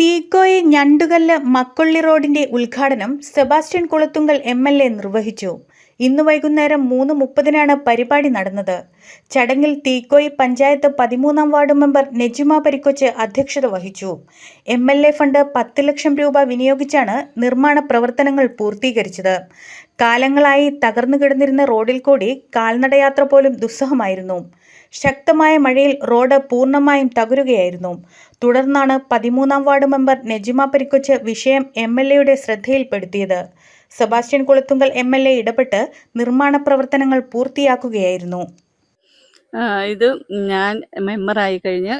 തീക്കോയി ഞണ്ടുകല്ല് മക്കൊള്ളി റോഡിന്റെ ഉദ്ഘാടനം Sebastian Kulathunkal M L A നിർവഹിച്ചു. ഇന്ന് വൈകുന്നേരം മൂന്ന് മുപ്പതിനാണ് പരിപാടി നടന്നത്. ചടങ്ങിൽ തീക്കോയി പഞ്ചായത്ത് പതിമൂന്നാം വാർഡ് മെമ്പർ നെജിമ പരിക്കൊച്ച് അധ്യക്ഷത വഹിച്ചു. എം എൽ എ ഫണ്ട് പത്ത് ലക്ഷം രൂപ വിനിയോഗിച്ചാണ് നിർമ്മാണ പ്രവർത്തനങ്ങൾ പൂർത്തീകരിച്ചത്. കാലങ്ങളായി തകർന്നു കിടന്നിരുന്ന റോഡിൽ കൂടി കാൽനടയാത്ര പോലും ദുസ്സഹമായിരുന്നു. ശക്തമായ മഴയിൽ റോഡ് പൂർണമായും തകരുകയായിരുന്നു. തുടർന്നാണ് പതിമൂന്നാം വാർഡ് മെമ്പർ നെജിമ പരിക്കൊച്ച് വിഷയം എം എൽ എയുടെ ശ്രദ്ധയിൽപ്പെടുത്തിയത്. Sebastian Kulathunkal M L A ഇടപെട്ട് നിർമ്മാണ പ്രവർത്തനങ്ങൾ പൂർത്തിയാക്കുകയായിരുന്നു. ഇത് ഞാൻ മെമ്പറായി കഴിഞ്ഞ്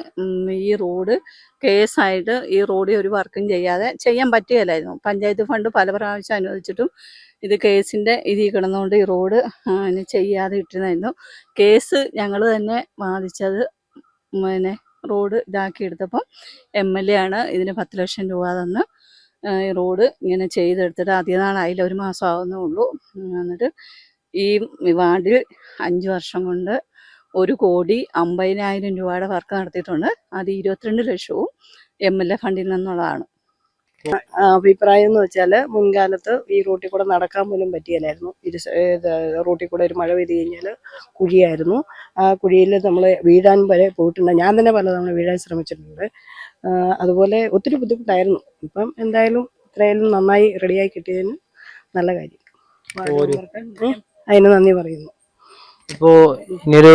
ഈ റോഡ് കേസായിട്ട് ഈ റോഡിൽ ഒരു വർക്കും ചെയ്യാതെ ചെയ്യാൻ പറ്റുകയില്ലായിരുന്നു. പഞ്ചായത്ത് ഫണ്ട് പല പ്രാവശ്യം അനുവദിച്ചിട്ടും ഇത് കേസിന്റെ ഇതിൽ കിടന്നുകൊണ്ട് ഈ റോഡ് ചെയ്യാതെ ഇട്ടിരുന്നായിരുന്നു. കേസ് ഞങ്ങൾ തന്നെ വാദിച്ചത് പിന്നെ റോഡ് ഇതാക്കിയെടുത്തപ്പം എം എൽ എ ആണ് ഇതിന് പത്ത് ലക്ഷം രൂപ തന്ന്. ഈ റോഡ് ഇങ്ങനെ ചെയ്തെടുത്തിട്ട് അധികം നാളായില്ല ഒരു മാസം ആവുന്നേ ഉള്ളൂ. എന്നിട്ട് ഈ വാർഡിൽ അഞ്ച് വർഷം കൊണ്ട് ഒരു കോടി അമ്പതിനായിരം രൂപയുടെ വർക്ക് നടത്തിയിട്ടുണ്ട്. അത് ഇരുപത്തിരണ്ട് ലക്ഷവും എം എൽ എ ഫണ്ടിൽ നിന്നുള്ളതാണ്. അഭിപ്രായം എന്ന് വെച്ചാൽ മുൻകാലത്ത് ഈ റൂട്ടിൽ കൂടെ നടക്കാൻ പോലും പറ്റിയില്ലായിരുന്നു. ഇരു റൂട്ടിൽ കൂടെ ഒരു മഴ പെയ്ത് കഴിഞ്ഞാൽ കുഴിയായിരുന്നു. ആ കുഴിയിൽ നമ്മൾ വീഴാൻ വരെ പോയിട്ടുണ്ട്. ഞാൻ തന്നെ പലതവണ വീഴാൻ ശ്രമിച്ചിട്ടുണ്ട്. അതുപോലെ ഒത്തിരി ബുദ്ധിമുട്ടായിരുന്നു. ഇപ്പം എന്തായാലും ഇത്രയായാലും നന്നായി റെഡിയായി കിട്ടിയതിന് നല്ല കാര്യം. അതിന് നന്ദി പറയുന്നു. ഇപ്പോ ഇനിയൊരു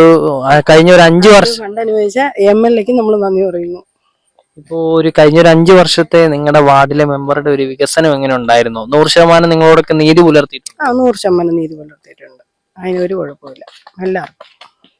കഴിഞ്ഞ ഒരു അഞ്ചു വർഷം ഫണ്ട് അനുവദിച്ച എം എൽ എക്ക് നമ്മൾ നന്ദി പറയുന്നു. ഇപ്പോ ഒരു കഴിഞ്ഞ ഒരു അഞ്ചു വർഷത്തെ നിങ്ങളുടെ വാർഡിലെ മെമ്പറുടെ ഒരു വികസനം എങ്ങനെ ഉണ്ടായിരുന്നു? നൂറ് ശതമാനം നിങ്ങളോടൊക്കെ നീതി പുലർത്തിയിട്ടുണ്ട്? ആ നൂറ് ശതമാനം നീതി പുലർത്തിയിട്ടുണ്ട്. അതിനൊരു കുഴപ്പമില്ല എല്ലാവർക്കും.